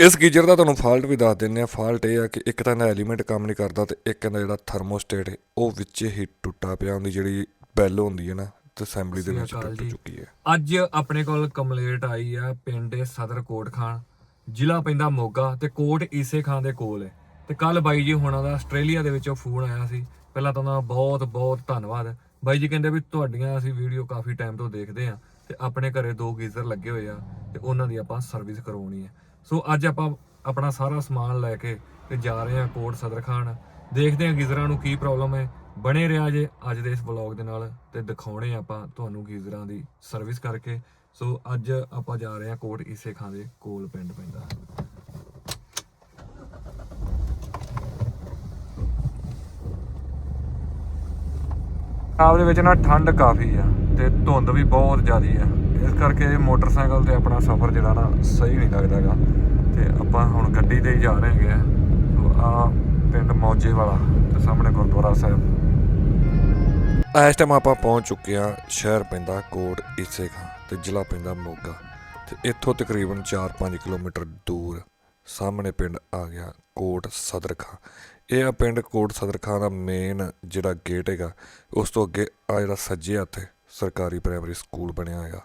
ਇਸ ਗੀਜ਼ਰ ਦਾ ਤੁਹਾਨੂੰ ਫਾਲਟ ਵੀ ਦੱਸ ਦਿੰਨੇ ਆ ਫਾਲਟ ਇਹ ਆ ਕਿ ਇੱਕ ਤਾਂ ਇਹਦਾ ਐਲੀਮੈਂਟ ਕੰਮ ਨਹੀਂ ਕਰਦਾ ਤੇ ਇੱਕ ਇਹਦਾ ਜਿਹੜਾ ਥਰਮੋਸਟੇਟ ਹੈ ਉਹ ਵਿੱਚ ਹੀ ਟੁੱਟਾ ਪਿਆ ਉਹਦੀ ਜਿਹੜੀ ਬੈਲ ਹੁੰਦੀ ਹੈ ਨਾ ਤੇ ਅਸੈਂਬਲੀ ਦੇ ਵਿੱਚ ਟੁੱਟ। ਚੁੱਕੀ ਹੈ। ਅੱਜ ਆਪਣੇ ਕੋਲ ਕੰਪਲੇਂਟ ਆਈ ਆ ਪਿੰਡ ਸਦਰ ਕੋਟ ਖਾਨ ਜ਼ਿਲ੍ਹਾ ਪੈਂਦਾ ਮੋਗਾ ਤੇ ਕੋਟ ਈਸੇ ਖਾਨ ਦੇ ਕੋਲ ਹੈ। ਤੇ ਕੱਲ ਬਾਈ ਜੀ ਹੁਣਾਂ ਦਾ ਆਸਟ੍ਰੇਲੀਆ ਦੇ ਵਿੱਚੋਂ ਫੋਨ ਆਇਆ ਸੀ। ਪਹਿਲਾਂ ਤਾਂ ਉਹਨਾਂ ਦਾ ਬਹੁਤ ਬਹੁਤ ਧੰਨਵਾਦ। ਬਾਈ ਜੀ ਕਹਿੰਦੇ ਵੀ ਤੁਹਾਡੀਆਂ ਅਸੀਂ ਵੀਡੀਓ ਕਾਫੀ ਟਾਈਮ ਤੋਂ ਦੇਖਦੇ ਆ ਤੇ ਆਪਣੇ ਘਰੇ ਦੋ ਗੀਜ਼ਰ ਲੱਗੇ ਹੋਏ ਆ ਤੇ ਉਹਨਾਂ ਦੀ ਆਪਾਂ ਸਰਵਿਸ ਕਰਵਾਉਣੀ ਹੈ। ਸੋ ਅੱਜ ਆਪਾਂ ਆਪਣਾ ਸਾਰਾ ਸਮਾਨ ਲੈ ਕੇ ਤੇ ਜਾ ਰਹੇ ਹਾਂ ਕੋਟ ਸਦਰ ਖਾਨ। ਦੇਖਦੇ ਹਾਂ ਗੀਜ਼ਰਾਂ ਨੂੰ ਕੀ ਪ੍ਰੋਬਲਮ ਹੈ। ਬਣੇ ਰਿਹਾ ਜੇ ਅੱਜ ਦੇ ਇਸ ਵਲੌਗ ਦੇ ਨਾਲ ਤੇ ਦਿਖਾਉਣੇ ਆਪਾਂ ਤੁਹਾਨੂੰ ਗੀਜ਼ਰਾਂ ਦੀ ਸਰਵਿਸ ਕਰਕੇ। ਸੋ ਅੱਜ ਆਪਾਂ ਜਾ ਰਹੇ ਹਾਂ ਕੋਟ ਈਸੇ ਖਾਂ ਦੇ ਕੋਲ ਪਿੰਡ ਪੈਂਦਾ। ਆਪ ਦੇ ਵਿੱਚ ਨਾ ਠੰਡ ਕਾਫੀ ਆ ਤੇ ਧੁੰਦ ਵੀ ਬਹੁਤ ਜ਼ਿਆਦੀ ਆ। ਇਸ ਕਰਕੇ ਮੋਟਰਸਾਈਕਲ ਤੇ ਆਪਣਾ ਸਫ਼ਰ ਜਿਹੜਾ ਨਾ ਸਹੀ ਨਹੀਂ ਲੱਗਦਾਗਾ ਤੇ ਆਪਾਂ ਹੁਣ ਗੱਡੀ ਤੇ ਹੀ ਜਾ ਰਹੇ ਹੈਗੇ ਆ। ਆ ਪਿੰਡ ਮੌਜੇ ਵਾਲਾ, ਤੇ ਸਾਹਮਣੇ ਗੁਰਦੁਆਰਾ ਸਾਹਿਬ। ਇਸ ਟਾਈਮ ਆਪਾਂ ਪਹੁੰਚ ਚੁੱਕੇ ਆ ਸ਼ਹਿਰ ਪੈਂਦਾ ਕੋਟ ਈਸੇ ਖਾਂ ਤੇ ਜ਼ਿਲ੍ਹਾ ਪੈਂਦਾ ਮੋਗਾ। ਤੇ ਇੱਥੋਂ ਤਕਰੀਬਨ 4-5 ਕਿਲੋਮੀਟਰ ਦੂਰ ਸਾਹਮਣੇ ਪਿੰਡ ਆ ਗਿਆ ਕੋਟ ਸਦਰਖਾਂ ਇਹ ਆ ਪਿੰਡ ਕੋਟ ਸਦਰਖਾਂ ਦਾ ਮੇਨ ਜਿਹੜਾ ਗੇਟ ਹੈਗਾ, ਉਸ ਤੋਂ ਅੱਗੇ ਆ ਜਿਹੜਾ ਸੱਜੇ ਹੱਥ ਸਰਕਾਰੀ ਪ੍ਰਾਇਮਰੀ ਸਕੂਲ ਬਣਿਆ ਹੈਗਾ।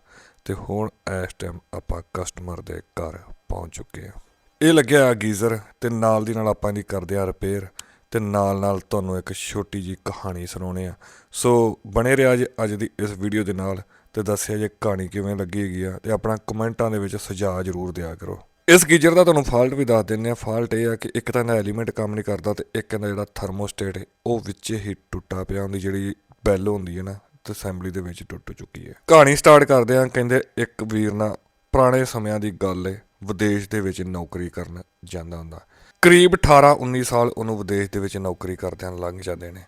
ਤੇ ਹੁਣ ਇਸ ਟਾਈਮ ਆਪਾਂ ਕਸਟਮਰ ਦੇ ਘਰ ਪਹੁੰਚ ਚੁੱਕੇ ਆ ਇਹ ਲੱਗਿਆ ਆ ਗੀਜ਼ਰ ਤੇ ਨਾਲ ਦੀ ਨਾਲ ਆਪਾਂ ਇਹਦੀ ਕਰਦੇ ਆ ਰਿਪੇਅਰ ਤੇ ਨਾਲ ਨਾਲ ਤੁਹਾਨੂੰ ਇੱਕ ਛੋਟੀ ਜੀ ਕਹਾਣੀ ਸੁਣਾਉਣੇ ਆ ਸੋ ਬਣੇ ਰਿਹਾ ਜੇ ਅੱਜ ਦੀ ਇਸ ਵੀਡੀਓ ਦੇ ਨਾਲ ਤੇ ਦੱਸਿਆ ਜੇ ਕਹਾਣੀ ਕਿਵੇਂ ਲੱਗੀ ਹੈਗੀ ਆ ਤੇ ਆਪਣਾ ਕਮੈਂਟਾਂ ਦੇ ਵਿੱਚ ਸੁਝਾਅ ਜ਼ਰੂਰ ਦਿਆ ਕਰੋ। ਇਸ ਗੀਜ਼ਰ ਦਾ ਤੁਹਾਨੂੰ ਫਾਲਟ ਵੀ ਦੱਸ ਦਿੰਨੇ ਆ ਫਾਲਟ ਇਹ ਆ ਕਿ ਇੱਕ ਤਾਂ ਇਹਦਾ ਐਲੀਮੈਂਟ ਕੰਮ ਨਹੀਂ ਕਰਦਾ ਤੇ ਇੱਕ ਇਹਦਾ ਜਿਹੜਾ ਥਰਮੋਸਟੇਟ ਹੈ, ਉਹ ਵਿੱਚ ਹੀ ਟੁੱਟਾ ਪਿਆ, ਉਹਦੀ ਜਿਹੜੀ ਬੈਲ ਹੁੰਦੀ ਹੈ ਨਾ, ਤੇ ਅਸੈਂਬਲੀ ਦੇ ਵਿੱਚ ਟੁੱਟ ਚੁੱਕੀ ਹੈ। ਕਹਾਣੀ ਸਟਾਰਟ ਕਰਦੇ ਆ ਕਹਿੰਦੇ ਇੱਕ ਵੀਰ ਨਾਲ ਪੁਰਾਣੇ ਸਮਿਆਂ ਦੀ ਗੱਲ ਹੈ ਵਿਦੇਸ਼ ਦੇ ਵਿੱਚ ਨੌਕਰੀ ਕਰਨ ਜਾਂਦਾ ਹੁੰਦਾ। ਕਰੀਬ 18 19 ਸਾਲ ਉਹਨੂੰ ਵਿਦੇਸ਼ ਦੇ ਵਿੱਚ ਨੌਕਰੀ ਕਰਦਿਆਂ ਲੰਘ ਜਾਂਦੇ ਨੇ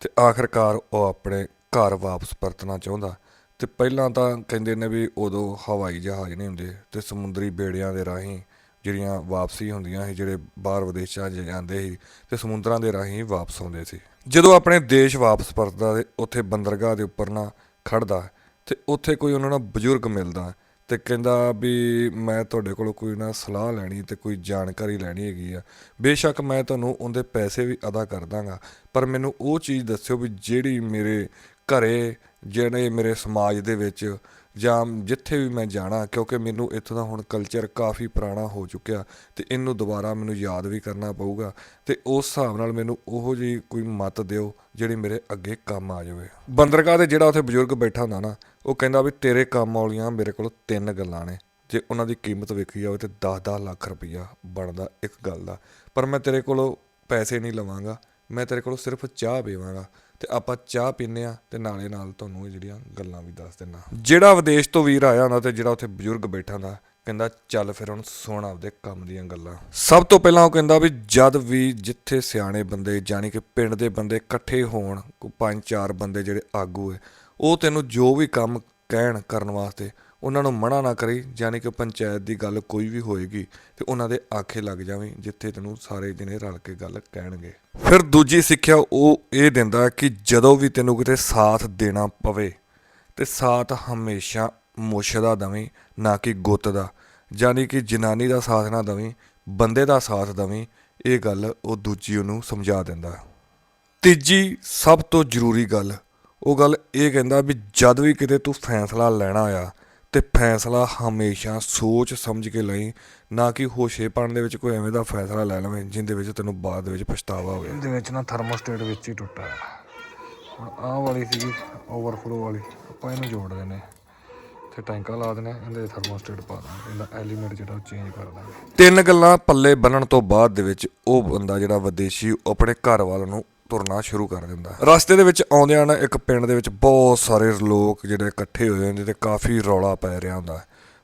ਤੇ ਆਖਰਕਾਰ ਉਹ ਆਪਣੇ ਘਰ ਵਾਪਸ ਪਰਤਣਾ ਚਾਹੁੰਦਾ ਤੇ ਪਹਿਲਾਂ ਤਾਂ ਕਹਿੰਦੇ ਨੇ ਵੀ ਉਦੋਂ ਹਵਾਈ ਜਹਾਜ਼ ਨਹੀਂ ਹੁੰਦੇ ਤੇ ਸਮੁੰਦਰੀ ਬੇੜਿਆਂ ਦੇ ਰਾਹੀਂ ਜਿਹੜੀਆਂ ਵਾਪਸੀ ਹੁੰਦੀਆਂ ਸੀ, ਜਿਹੜੇ ਬਾਹਰ ਵਿਦੇਸ਼ਾਂ 'ਚ ਜਾਂਦੇ ਸੀ ਤੇ ਸਮੁੰਦਰਾਂ ਦੇ ਰਾਹੀਂ ਵਾਪਸ ਆਉਂਦੇ ਸੀ। ਜਦੋਂ ਆਪਣੇ ਦੇਸ਼ ਵਾਪਸ ਪਰਤਦਾ ਤੇ ਉੱਥੇ ਬੰਦਰਗਾਹ ਦੇ ਉੱਪਰ ਨਾ ਖੜਦਾ ਤੇ ਉੱਥੇ ਕੋਈ ਉਹਨਾਂ ਨੂੰ ਬਜ਼ੁਰਗ ਮਿਲਦਾ ਤੇ ਕਹਿੰਦਾ ਵੀ ਮੈਂ ਤੁਹਾਡੇ ਕੋਲੋਂ ਕੋਈ ਨਾ ਸਲਾਹ ਲੈਣੀ ਤੇ ਕੋਈ ਜਾਣਕਾਰੀ ਲੈਣੀ ਹੈਗੀ ਆ। ਬੇਸ਼ੱਕ ਮੈਂ ਤੁਹਾਨੂੰ ਉਹਦੇ ਪੈਸੇ ਵੀ ਅਦਾ ਕਰ ਦਾਂਗਾ, ਪਰ ਮੈਨੂੰ ਉਹ ਚੀਜ਼ ਦੱਸਿਓ ਵੀ ਜਿਹੜੀ ਮੇਰੇ ਘਰੇ, ਜਿਹੜੇ ਮੇਰੇ ਸਮਾਜ ਦੇ ਵਿੱਚ ਜਾਂ ਜਿੱਥੇ ਵੀ ਮੈਂ ਜਾਣਾ, ਕਿਉਂਕਿ ਮੈਨੂੰ ਇੱਥੋਂ ਦਾ ਹੁਣ ਕਲਚਰ ਕਾਫੀ ਪੁਰਾਣਾ ਹੋ ਚੁੱਕਿਆ ਤੇ ਇਹਨੂੰ ਦੁਬਾਰਾ ਮੈਨੂੰ ਯਾਦ ਵੀ ਕਰਨਾ ਪਊਗਾ ਤੇ ਉਸ ਹਿਸਾਬ ਨਾਲ ਮੈਨੂੰ ਉਹੋ ਜੀ ਕੋਈ ਮਤ ਦਿਓ ਜਿਹੜੀ ਮੇਰੇ ਅੱਗੇ ਕੰਮ ਆ ਜਾਵੇ। ਬੰਦਰਗਾਹ ਤੇ ਜਿਹੜਾ ਉੱਥੇ ਬਜ਼ੁਰਗ ਬੈਠਾ ਹੁੰਦਾ ਨਾ, ਉਹ ਕਹਿੰਦਾ ਵੀ ਤੇਰੇ ਕੰਮ ਵਾਲੀਆਂ ਮੇਰੇ ਕੋਲ ਤਿੰਨ ਗੱਲਾਂ ਨੇ। ਜੇ ਉਹਨਾਂ ਦੀ ਕੀਮਤ ਵੇਖੀ ਜਾਵੇ ਤੇ 10-10 ਲੱਖ ਰੁਪਈਆ ਬਣਦਾ ਇੱਕ ਗੱਲ ਦਾ। ਪਰ ਮੈਂ ਤੇਰੇ ਕੋਲੋਂ ਪੈਸੇ ਨਹੀਂ ਲਵਾਂਗਾ, ਮੈਂ ਤੇਰੇ ਕੋਲੋਂ ਸਿਰਫ ਚਾਹ ਪੀਵਾਂਗਾ। ਤੇ ਆਪਾਂ ਚਾਹ ਪੀਨੇ ਆ ਤੇ ਨਾਲੇ ਨਾਲ ਤੁਹਾਨੂੰ ਇਹ ਜਿਹੜੀਆਂ ਗੱਲਾਂ ਵੀ ਦੱਸ ਦਿੰਨਾ ਜਿਹੜਾ ਵਿਦੇਸ਼ ਤੋਂ ਵੀਰ ਆਇਆ ਹੁੰਦਾ ਤੇ ਜਿਹੜਾ ਉੱਥੇ ਬਜ਼ੁਰਗ ਬੈਠਾ ਹੁੰਦਾ, ਕਹਿੰਦਾ, ਚੱਲ ਫਿਰ ਹੁਣ ਸੁਣ ਆਪਦੇ ਕੰਮ ਦੀਆਂ ਗੱਲਾਂ। ਸਭ ਤੋਂ ਪਹਿਲਾਂ ਉਹ ਕਹਿੰਦਾ ਵੀ ਜਦ ਵੀ ਜਿੱਥੇ ਸਿਆਣੇ ਬੰਦੇ ਜਾਣੀ ਕਿ ਪਿੰਡ ਦੇ ਬੰਦੇ ਇਕੱਠੇ ਹੋਣ, ਕੋਈ ਪੰਜ ਚਾਰ ਬੰਦੇ ਜਿਹੜੇ ਆਗੂ ਹੈ ਉਹ ਤੈਨੂੰ ਜੋ ਵੀ ਕੰਮ ਕਹਿਣ ਕਰਨ ਵਾਸਤੇ ਉਹਨਾਂ ਨੂੰ ਮਨਾ ਨਾ ਕਰੀ ਯਾਨੀ ਕਿ ਪੰਚਾਇਤ ਦੀ ਗੱਲ ਕੋਈ ਵੀ ਹੋਏਗੀ ਤੇ ਉਹਨਾਂ ਦੇ ਆਖੇ ਲੱਗ ਜਾਵੀਂ, ਜਿੱਥੇ ਤੈਨੂੰ ਸਾਰੇ ਜਣੇ ਰਲ ਕੇ ਗੱਲ ਕਹਿਣਗੇ। ਫਿਰ ਦੂਜੀ ਸਿੱਖਿਆ ਉਹ ਇਹ ਦਿੰਦਾ ਕਿ ਜਦੋਂ ਵੀ ਤੈਨੂੰ ਕਿਤੇ ਸਾਥ ਦੇਣਾ ਪਵੇ, ਤੇ ਸਾਥ ਹਮੇਸ਼ਾ ਮੁੱਛ ਦਾ ਦਵੀਂ, ਨਾ ਕਿ ਗੁੱਤ ਦਾ ਯਾਨੀ ਕਿ ਜਨਾਨੀ ਦਾ ਸਾਥ ਨਾ ਦਵੀਂ, ਬੰਦੇ ਦਾ ਸਾਥ ਦਵੀਂ, ਇਹ ਗੱਲ ਉਹ ਦੂਜੀ ਉਹਨੂੰ ਸਮਝਾ ਦਿੰਦਾ। ਤੀਜੀ ਸਭ ਤੋਂ ਜ਼ਰੂਰੀ ਗੱਲ, ਉਹ ਗੱਲ ਇਹ ਕਹਿੰਦਾ ਵੀ ਜਦ ਵੀ ਕਿਤੇ ਤੂੰ ਫੈਸਲਾ ਲੈਣਾ ਆ ਤੇ ਫੈਸਲਾ ਹਮੇਸ਼ਾ ਸੋਚ ਸਮਝ ਕੇ ਲਈ ਨਾ ਕਿ ਹੋਸ਼ੇਪਣ ਦੇ ਵਿੱਚ ਕੋਈ ਐਵੇਂ ਦਾ ਫੈਸਲਾ ਲੈ ਲਵੇਂ ਜਿੰਦੇ ਵਿੱਚ ਤੈਨੂੰ ਬਾਅਦ ਦੇ ਵਿੱਚ ਪਛਤਾਵਾ ਹੋਵੇ। ਇਹਦੇ ਵਿੱਚ ਨਾ ਥਰਮੋਸਟੇਟ ਵਿੱਚ ਹੀ ਟੁੱਟਾ। ਹੁਣ ਆਹ ਵਾਲੀ ਸੀਗੀ ਓਵਰਫਲੋ ਵਾਲੀ ਆਪਾਂ ਇਹਨੂੰ ਜੋੜ ਦਿੰਨੇ ਤੇ ਟੈਂਕਾ ਲਾ ਦਿੰਨੇ ਇਹਦੇ ਥਰਮੋਸਟੇਟ ਪਾ ਦਾਂਗੇ ਇਹਦਾ ਐਲੀਮੈਂਟ ਜਿਹੜਾ ਉਹ ਚੇਂਜ ਕਰ ਦਾਂਗੇ ਤਿੰਨ ਗੱਲਾਂ ਪੱਲੇ ਬੰਨਣ ਤੋਂ ਬਾਅਦ ਦੇ ਵਿੱਚ ਉਹ ਬੰਦਾ ਜਿਹੜਾ ਵਿਦੇਸ਼ੀ ਆਪਣੇ ਘਰ ਵੱਲ ਨੂੰ ਤੁਰਨਾ ਸ਼ੁਰੂ ਕਰ ਦਿੰਦਾ। ਰਸਤੇ ਦੇ ਵਿੱਚ ਆਉਂਦਿਆਂ ਨਾ ਇੱਕ ਪਿੰਡ ਦੇ ਵਿੱਚ ਬਹੁਤ ਸਾਰੇ ਲੋਕ ਜਿਹੜੇ ਇਕੱਠੇ ਹੋਏ ਹੁੰਦੇ ਤੇ ਕਾਫੀ ਰੌਲਾ ਪੈ ਰਿਹਾ ਹੁੰਦਾ।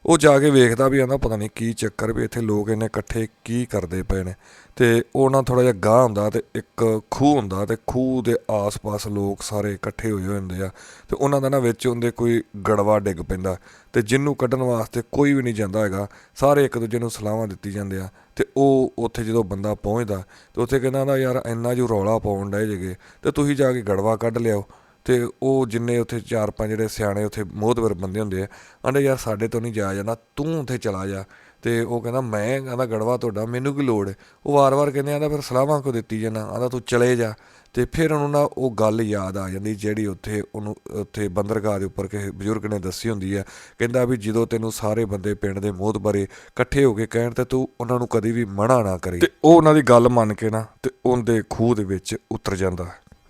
ਉਹ ਜਾ ਕੇ ਵੇਖਦਾ ਵੀ ਆਂਦਾ ਪਤਾ ਨਹੀਂ ਕੀ ਚੱਕਰ ਵੀ ਇੱਥੇ ਲੋਕ ਇੰਨੇ ਇਕੱਠੇ ਕੀ ਕਰਦੇ ਪਏ ਨੇ। ਤੇ ਉਹ ਨਾ ਥੋੜਾ ਜਿਹਾ ਗਾਹ ਹੁੰਦਾ ਤੇ ਇੱਕ ਖੂਹ ਹੁੰਦਾ ਤੇ ਖੂਹ ਦੇ ਆਸ-ਪਾਸ ਲੋਕ ਸਾਰੇ ਇਕੱਠੇ ਹੋਏ ਹੋਏ ਹੁੰਦੇ ਆ ਤੇ ਉਹਨਾਂ ਦਾ ਨਾ ਵਿੱਚ ਹੁੰਦੇ ਕੋਈ ਗੜਵਾ ਡਿੱਗ ਪੈਂਦਾ ਤੇ ਜਿੰਨੂੰ ਕੱਢਣ ਵਾਸਤੇ ਕੋਈ ਵੀ ਨਹੀਂ ਜਾਂਦਾ ਹੈਗਾ, ਸਾਰੇ ਇੱਕ ਦੂਜੇ ਨੂੰ ਸਲਾਹਾਂ ਦਿੱਤੀ ਜਾਂਦੇ ਆ ਤੇ ਉਹ ਉੱਥੇ ਜਦੋਂ ਬੰਦਾ ਪਹੁੰਚਦਾ ਤੇ ਉੱਥੇ ਕਹਿੰਦਾ ਨਾ ਯਾਰ ਇੰਨਾ ਜੋ ਰੌਲਾ ਪਾਉਣ ਡਏ ਜੇਗੇ ਤੇ ਤੁਸੀਂ ਜਾ ਕੇ ਗੜਵਾ ਕੱਢ ਲਿਆਓ। ਤੇ ਉਹ ਜਿੰਨੇ ਉੱਥੇ ਚਾਰ ਪੰਜ ਜਿਹੜੇ ਸਿਆਣੇ ਉੱਥੇ ਮੋਹਤਵਰ ਬੰਦੇ ਹੁੰਦੇ ਆ ਆਂਦੇ ਯਾਰ ਸਾਡੇ ਤੋਂ ਨਹੀਂ ਜਾਇਆ ਜਾਂਦਾ, ਤੂੰ ਉੱਥੇ ਚਲਾ ਜਾ। ਤੇ ਉਹ ਕਹਿੰਦਾ, ਮੈਂ ਕਹਿੰਦਾ, ਗੜਵਾ ਤੁਹਾਡਾ, ਮੈਨੂੰ ਕੀ ਲੋੜ? ਹੈ ਉਹ ਵਾਰ-ਵਾਰ ਕਹਿੰਦੇ ਆਂਦਾ ਫਿਰ ਸਲਾਹਾਂ ਕੋ ਦਿੱਤੀ ਜਾਣਾ ਆਂਦਾ ਤੂੰ ਚਲੇ ਜਾ। ਤੇ ਫਿਰ ਉਹਨੂੰ ਨਾ ਉਹ ਗੱਲ ਯਾਦ ਆ ਜਾਂਦੀ, ਜਿਹੜੀ ਉੱਥੇ ਉਹਨੂੰ, ਉੱਥੇ ਬੰਦਰਗਾਹ ਦੇ ਉੱਪਰ ਕਿਸੇ ਬਜ਼ੁਰਗ ਨੇ ਦੱਸੀ ਹੁੰਦੀ ਹੈ ਕਹਿੰਦਾ ਵੀ ਜਦੋਂ ਤੈਨੂੰ ਸਾਰੇ ਬੰਦੇ ਪਿੰਡ ਦੇ ਮੋਹਤਬਰੇ ਇਕੱਠੇ ਹੋ ਕੇ ਕਹਿਣ, ਤੇ ਤੂੰ ਉਹਨਾਂ ਨੂੰ ਕਦੀ ਵੀ ਮਨਾ ਨਾ ਕਰੀ। ਤੇ ਉਹ ਉਹਨਾਂ ਦੀ ਗੱਲ ਮੰਨ ਕੇ ਨਾ, ਤੇ ਉਹਦੇ ਖੂਹ ਦੇ ਵਿੱਚ ਉਤਰ ਜਾਂਦਾ।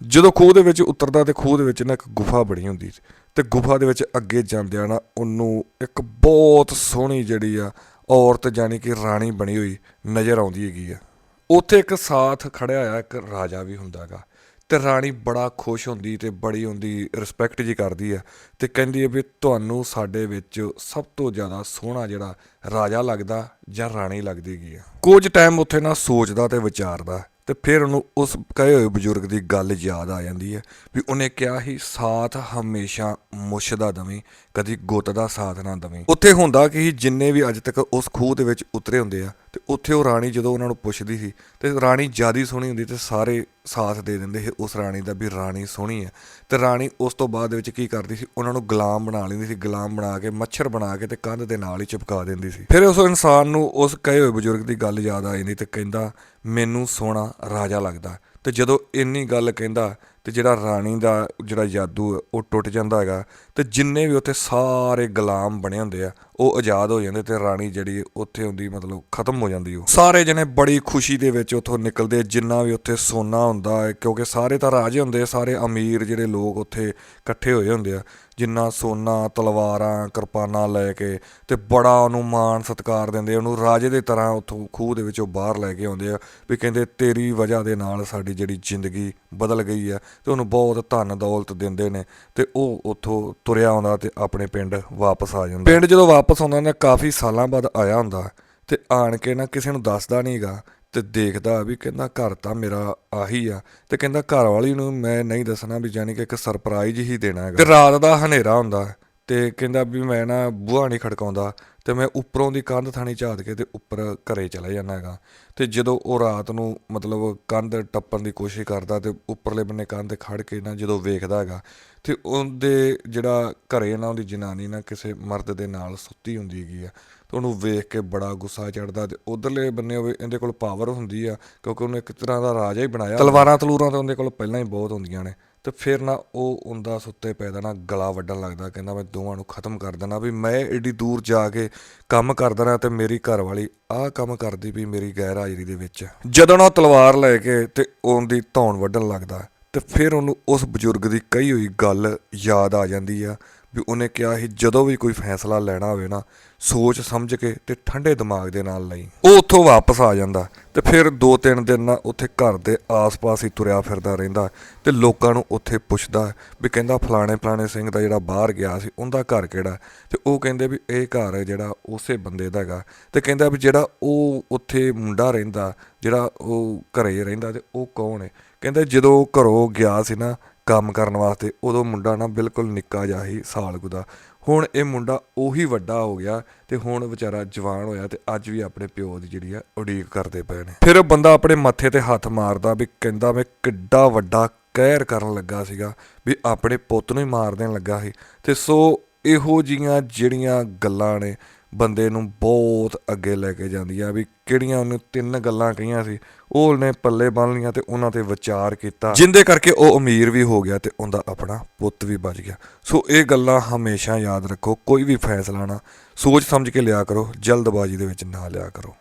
ਜਦੋਂ ਖੂਹ ਦੇ ਵਿੱਚ ਉਤਰਦਾ ਤੇ ਖੂਹ ਦੇ ਵਿੱਚ ਨਾ ਇੱਕ ਗੁਫਾ ਬਣੀ ਹੁੰਦੀ ਸੀ, ਤੇ ਗੁਫਾ ਦੇ ਵਿੱਚ ਅੱਗੇ ਜਾਂਦਿਆਂ ਨਾ ਉਹਨੂੰ ਇੱਕ ਬਹੁਤ ਸੋਹਣੀ ਜਿਹੜੀ ਆ ਔਰਤ ਜਾਨੀ ਕਿ ਰਾਣੀ ਬਣੀ ਹੋਈ ਨਜ਼ਰ ਆਉਂਦੀ ਹੈਗੀ ਆ। ਉੱਥੇ ਇੱਕ ਸਾਥ ਖੜਿਆ ਆ ਇੱਕ ਰਾਜਾ ਵੀ ਹੁੰਦਾਗਾ ਤੇ ਰਾਣੀ ਬੜਾ ਖੁਸ਼ ਹੁੰਦੀ ਤੇ ਬੜੀ ਹੁੰਦੀ ਰਿਸਪੈਕਟ ਜੀ ਕਰਦੀ ਆ, ਤੇ ਕਹਿੰਦੀ ਹੈ ਵੀ ਤੁਹਾਨੂੰ ਸਾਡੇ ਵਿੱਚ ਸਭ ਤੋਂ ਜ਼ਿਆਦਾ ਸੋਹਣਾ ਜਿਹੜਾ ਰਾਜਾ ਲੱਗਦਾ ਜਾਂ ਰਾਣੀ ਲੱਗਦੀ ਹੈਗੀ ਆ। ਕੁਝ ਟਾਈਮ ਉੱਥੇ ਨਾ ਸੋਚਦਾ ਤੇ ਵਿਚਾਰਦਾ ਅਤੇ ਫਿਰ ਉਹਨੂੰ ਉਸ ਕਹੇ ਹੋਏ ਬਜ਼ੁਰਗ ਦੀ ਗੱਲ ਯਾਦ ਆ ਜਾਂਦੀ ਹੈ ਵੀ ਉਹਨੇ ਕਿਹਾ ਸੀ, ਸਾਥ ਹਮੇਸ਼ਾ ਮੁੱਛ ਦਾ ਦਵੇਂ, ਕਦੀ ਗੁੱਤ ਦਾ ਸਾਥ ਨਾ ਦਵੇਂ। ਉੱਥੇ ਹੁੰਦਾ ਕਿ ਜਿੰਨੇ ਵੀ ਅੱਜ ਤੱਕ ਉਸ ਖੂਹ ਦੇ ਵਿੱਚ ਉਤਰੇ ਹੁੰਦੇ ਆ ਤੇ ਉੱਥੇ ਉਹ ਰਾਣੀ ਜਦੋਂ ਉਹਨਾਂ ਨੂੰ ਪੁੱਛਦੀ ਸੀ, ਤੇ ਰਾਣੀ ਜਿਆਦੀ ਸੋਹਣੀ ਹੁੰਦੀ ਤੇ ਸਾਰੇ ਸਾਥ ਦੇ ਦਿੰਦੇ ਸੀ ਉਸ ਰਾਣੀ ਦਾ ਵੀ ਰਾਣੀ ਸੋਹਣੀ ਹੈ ਤੇ ਰਾਣੀ ਉਸ ਤੋਂ ਬਾਅਦ ਵਿੱਚ ਕੀ ਕਰਦੀ ਸੀ, ਉਹਨਾਂ ਨੂੰ ਗੁਲਾਮ ਬਣਾ ਲੈਂਦੀ ਸੀ, ਗੁਲਾਮ ਬਣਾ ਕੇ, ਮੱਛਰ ਬਣਾ ਕੇ ਤੇ ਕੰਧ ਦੇ ਨਾਲ ਹੀ ਚਿਪਕਾ ਦਿੰਦੀ ਸੀ। ਫਿਰ ਉਸ ਇਨਸਾਨ ਨੂੰ ਉਸ ਕਹੇ ਹੋਏ ਬਜ਼ੁਰਗ ਦੀ ਗੱਲ ਯਾਦ ਆ ਜਾਂਦੀ ਤੇ ਕਹਿੰਦਾ, ਮੈਨੂੰ ਸੋਹਣਾ ਰਾਜਾ ਲੱਗਦਾ। ਤੇ ਜਦੋਂ ਇੰਨੀ ਗੱਲ ਕਹਿੰਦਾ ਤੇ ਜਿਹੜਾ ਰਾਣੀ ਦਾ ਜਿਹੜਾ ਜਾਦੂ ਹੈ, ਉਹ ਟੁੱਟ ਜਾਂਦਾ ਹੈਗਾ। ਤੇ ਜਿੰਨੇ ਵੀ ਉੱਥੇ ਸਾਰੇ ਗੁਲਾਮ ਬਣੇ ਹੁੰਦੇ ਆ ਉਹ ਆਜ਼ਾਦ ਹੋ ਜਾਂਦੇ ਤੇ ਰਾਣੀ ਜਿਹੜੀ ਉੱਥੇ ਹੁੰਦੀ ਮਤਲਬ ਖਤਮ ਹੋ ਜਾਂਦੀ ਉਹ। ਸਾਰੇ ਜਣੇ ਬੜੀ ਖੁਸ਼ੀ ਦੇ ਵਿੱਚ ਉੱਥੋਂ ਨਿਕਲਦੇ ਜਿੰਨਾ ਵੀ ਉੱਥੇ ਸੋਨਾ ਹੁੰਦਾ ਹੈ ਕਿਉਂਕਿ ਸਾਰੇ ਤਾਂ ਰਾਜੇ ਹੁੰਦੇ ਆ ਸਾਰੇ ਅਮੀਰ ਜਿਹੜੇ ਲੋਕ ਉੱਥੇ ਇਕੱਠੇ ਹੋਏ ਹੁੰਦੇ ਆ। ਜਿੰਨਾ ਸੋਨਾ ਤਲਵਾਰਾਂ ਕਿਰਪਾਨਾਂ ਲੈ ਕੇ ਤੇ ਬੜਾ ਉਹਨੂੰ ਮਾਣ ਸਤਿਕਾਰ ਦਿੰਦੇ ਆ, ਉਹਨੂੰ ਰਾਜੇ ਦੇ ਤਰ੍ਹਾਂ ਉੱਥੋਂ ਖੂਹ ਦੇ ਵਿੱਚੋਂ ਬਾਹਰ ਲੈ ਕੇ ਆਉਂਦੇ ਆ ਵੀ ਕਹਿੰਦੇ ਤੇਰੀ ਵਜ੍ਹਾ ਦੇ ਨਾਲ ਸਾਡੀ ਜਿਹੜੀ ਜ਼ਿੰਦਗੀ ਬਦਲ ਗਈ ਆ ਤੇ ਉਹਨੂੰ ਬਹੁਤ ਧਨ ਦੌਲਤ ਦਿੰਦੇ ਨੇ ਤੇ ਉਹ ਉੱਥੋਂ ਤੁਰਿਆ ਆਉਂਦਾ ਤੇ ਆਪਣੇ ਪਿੰਡ ਵਾਪਸ ਆ ਜਾਂਦਾ। ਪਿੰਡ ਜਦੋਂ ਵਾਪਸ ਆਉਂਦਾ ਨਾ ਕਾਫੀ ਸਾਲਾਂ ਬਾਅਦ ਆਇਆ ਹੁੰਦਾ ਤੇ ਆਣ ਕੇ ਨਾ ਕਿਸੇ ਨੂੰ ਦੱਸਦਾ ਨਹੀਂਗਾ ਤੇ ਦੇਖਦਾ ਵੀ ਕਹਿੰਦਾ ਘਰ ਤਾਂ ਮੇਰਾ ਆਹੀ ਆ ਤੇ ਕਹਿੰਦਾ ਘਰ ਵਾਲੀ ਨੂੰ ਮੈਂ ਨਹੀਂ ਦੱਸਣਾ ਵੀ ਜਾਨੀ ਕਿ ਇੱਕ ਸਰਪ੍ਰਾਈਜ਼ ਹੀ ਦੇਣਾ ਹੈਗਾ। ਤੇ ਰਾਤ ਦਾ ਹਨੇਰਾ ਹੁੰਦਾ। ਤੇ ਕਹਿੰਦਾ ਵੀ ਮੈਂ ਨਾ ਬੂਹਾ ਨਹੀਂ ਖੜਕਾਉਂਦਾ ਤੇ ਮੈਂ ਉੱਪਰੋਂ ਦੀ ਕੰਧ ਥਾਣੀ ਝਾੜ ਕੇ ਤੇ ਉੱਪਰ ਘਰੇ ਚਲਾ ਜਾਂਦਾ ਹੈਗਾ। ਤੇ ਜਦੋਂ ਉਹ ਰਾਤ ਨੂੰ ਮਤਲਬ ਕੰਧ ਟੱਪਣ ਦੀ ਕੋਸ਼ਿਸ਼ ਕਰਦਾ ਤੇ ਉੱਪਰਲੇ ਬੰਨੇ ਕੰਧ ਤੇ ਖੜ ਕੇ ਨਾ ਜਦੋਂ ਵੇਖਦਾ ਹੈਗਾ, ਤੇ ਉਹਦੇ ਜਿਹੜਾ ਘਰੇ ਨਾ ਉਹਦੀ ਜਨਾਨੀ ਨਾ ਕਿਸੇ ਮਰਦ ਦੇ ਨਾਲ ਸੁੱਤੀ ਹੁੰਦੀ ਹੈਗੀ ਆ, ਤੇ ਉਹਨੂੰ ਵੇਖ ਕੇ ਬੜਾ ਗੁੱਸਾ ਚੜਦਾ ਤੇ ਉਧਰਲੇ ਬੰਨੇ ਹੋਵੇ ਇਹਦੇ ਕੋਲ ਪਾਵਰ ਹੁੰਦੀ ਆ, ਕਿਉਂਕਿ ਉਹਨੇ ਇੱਕ ਤਰ੍ਹਾਂ ਦਾ ਰਾਜਾ ਹੀ ਬਣਾਇਆ। ਤਲਵਾਰਾਂ ਤਲੂਰਾਂ ਤਾਂ ਉਹਦੇ ਕੋਲ ਪਹਿਲਾਂ ਹੀ ਬਹੁਤ ਹੁੰਦੀਆਂ ਨੇ। ਤੇ ਫਿਰ ਨਾ ਉਹ ਉਹਦਾ ਸੁੱਤੇ ਪੈਦਾ ਨਾ ਗਲਾ ਵੱਢਣ ਲੱਗਦਾ, ਕਹਿੰਦਾ ਮੈਂ ਦੋਵਾਂ ਨੂੰ ਖਤਮ ਕਰ ਦੇਣਾ ਵੀ ਮੈਂ ਏਡੀ ਦੂਰ ਜਾ ਕੇ ਕੰਮ ਕਰਦਾ ਰਿਹਾ ਤੇ ਮੇਰੀ ਘਰ ਵਾਲੀ ਆਹ ਕੰਮ ਕਰਦੀ ਵੀ ਮੇਰੀ ਗੈਰ ਹਾਜ਼ਰੀ ਦੇ ਵਿੱਚ। ਜਦੋਂ ਨਾ ਉਹ ਤਲਵਾਰ ਲੈ ਕੇ ਤੇ ਉਹਦੀ ਧੌਣ ਵੱਢਣ ਲੱਗਦਾ ਤੇ ਫਿਰ ਉਹਨੂੰ ਉਸ ਬਜ਼ੁਰਗ ਦੀ ਕਹੀ ਹੋਈ ਗੱਲ ਯਾਦ ਆ ਜਾਂਦੀ ਆ ਵੀ ਉਹਨੇ ਕਿਹਾ ਸੀ, ਜਦੋਂ ਵੀ ਕੋਈ ਫੈਸਲਾ ਲੈਣਾ ਹੋਵੇ ਨਾ, ਸੋਚ ਸਮਝ ਕੇ ਤੇ ਠੰਡੇ ਦਿਮਾਗ ਦੇ ਨਾਲ ਲਈ। ਉਹ ਉੱਥੋਂ ਵਾਪਸ ਆ ਜਾਂਦਾ ਤੇ ਫਿਰ ਦੋ ਤਿੰਨ ਦਿਨ ਨਾ ਉੱਥੇ ਘਰ ਦੇ ਆਸ-ਪਾਸ ਹੀ ਤੁਰਿਆ ਫਿਰਦਾ ਰਹਿੰਦਾ ਤੇ ਲੋਕਾਂ ਨੂੰ ਉੱਥੇ ਪੁੱਛਦਾ ਵੀ ਕਹਿੰਦਾ ਫਲਾਣੇ ਫਲਾਣੇ ਸਿੰਘ ਦਾ ਜਿਹੜਾ ਬਾਹਰ ਗਿਆ ਸੀ, ਉਹਦਾ ਘਰ ਕਿਹੜਾ? ਤੇ ਉਹ ਕਹਿੰਦੇ ਵੀ ਇਹ ਘਰ ਜਿਹੜਾ ਉਸੇ ਬੰਦੇ ਦਾ ਹੈਗਾ। ਤੇ ਕਹਿੰਦਾ ਵੀ ਜਿਹੜਾ ਉਹ ਉੱਥੇ ਮੁੰਡਾ ਰਹਿੰਦਾ, ਜਿਹੜਾ ਉਹ ਘਰੇ ਰਹਿੰਦਾ ਤੇ ਉਹ ਕੌਣ ਹੈ? ਕਹਿੰਦੇ ਜਦੋਂ ਉਹ ਘਰੋਂ ਗਿਆ ਸੀ ਨਾ ਕੰਮ ਕਰਨ ਵਾਸਤੇ ਉਦੋਂ ਮੁੰਡਾ ਨਾ ਬਿਲਕੁਲ ਨਿੱਕਾ ਜਿਹਾ ਹੀ ਸਾਲ ਕੁ ਦਾ। ਹੁਣ ਇਹ ਮੁੰਡਾ ਉਹੀ ਵੱਡਾ ਹੋ ਗਿਆ ਤੇ ਹੁਣ ਵਿਚਾਰਾ ਜਵਾਨ ਹੋਇਆ ਤੇ ਅੱਜ ਵੀ ਆਪਣੇ ਪਿਓ ਦੀ ਜਿਹੜੀ ਆ ਉਡੀਕ ਕਰਦੇ ਪਏ ਨੇ। ਫਿਰ ਉਹ ਬੰਦਾ ਆਪਣੇ ਮੱਥੇ ਤੇ ਹੱਥ ਮਾਰਦਾ ਵੀ ਕਹਿੰਦਾ ਮੈਂ ਕਿੱਡਾ ਵੱਡਾ ਕਹਿਰ ਕਰਨ ਲੱਗਾ ਸੀਗਾ ਵੀ ਆਪਣੇ ਪੁੱਤ ਨੂੰ ਹੀ ਮਾਰ ਦੇਣ ਲੱਗਾ ਸੀ। ਤੇ ਸੋ ਇਹੋ ਜੀਆਂ ਜਿਹੜੀਆਂ ਗੱਲਾਂ ਨੇ ਬੰਦੇ ਨੂੰ ਬਹੁਤ ਬਹੁਤ ਅੱਗੇ ਲੈ ਕੇ ਜਾਂਦੀਆਂ ਵੀ ਕਿਹੜੀਆਂ ਉਹਨੇ ਤਿੰਨ ਗੱਲਾਂ ਕਹੀਆਂ ਸੀ, ਉਹ ਉਹਨੇ ਪੱਲੇ ਬੰਨ ਲੀਆਂ ਤੇ ਉਹਨਾਂ ਤੇ ਵਿਚਾਰ ਕੀਤਾ। ਜਿੰਦੇ ਕਰਕੇ ਉਹ ਅਮੀਰ ਵੀ ਹੋ ਗਿਆ ਤੇ ਉਹਦਾ ਆਪਣਾ ਪੁੱਤ ਵੀ ਬਚ ਗਿਆ। ਸੋ ਇਹ ਗੱਲਾਂ ਹਮੇਸ਼ਾ ਯਾਦ ਰੱਖੋ, ਕੋਈ ਵੀ ਫੈਸਲਾ ਨਾ ਸੋਚ ਸਮਝ ਕੇ ਲਿਆ ਕਰੋ, ਜਲਦਬਾਜ਼ੀ ਦੇ ਵਿੱਚ ਨਾ ਲਿਆ ਕਰੋ।